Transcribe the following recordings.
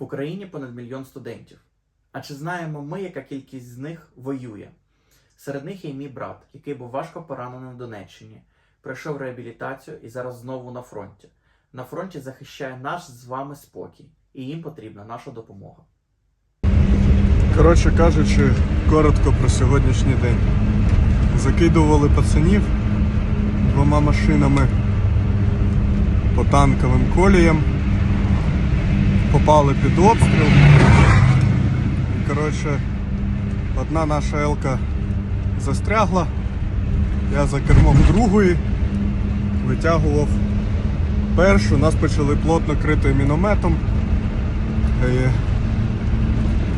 В Україні понад мільйон студентів. А чи знаємо ми, яка кількість з них воює? Серед них є мій брат, який був важко поранений в Донеччині, пройшов реабілітацію і зараз знову на фронті. На фронті захищає наш з вами спокій, і їм потрібна наша допомога. Коротше кажучи, коротко про сьогоднішній день. Закидували пацанів двома машинами по танковим коліям, попали під обстріл. І, коротше, одна наша елка застрягла, я за кермом другої витягував першу, нас почали плотно крити мінометом. Е,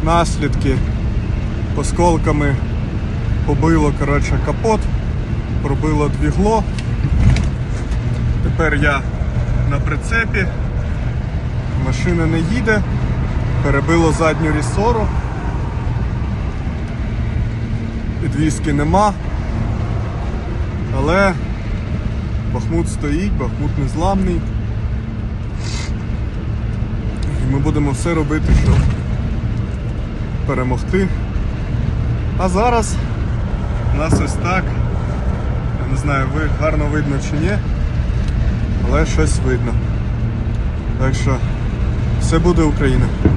наслідки осколками побило коротше, капот, пробило двігло. Тепер я на прицепі, машина не їде, перебило задню рісору. Підвіски нема. Але Бахмут стоїть, Бахмут незламний. І ми будемо все робити, щоб перемогти. А зараз у нас ось так. Я не знаю, ви гарно видно чи ні, але щось видно. Так що все буде Україна.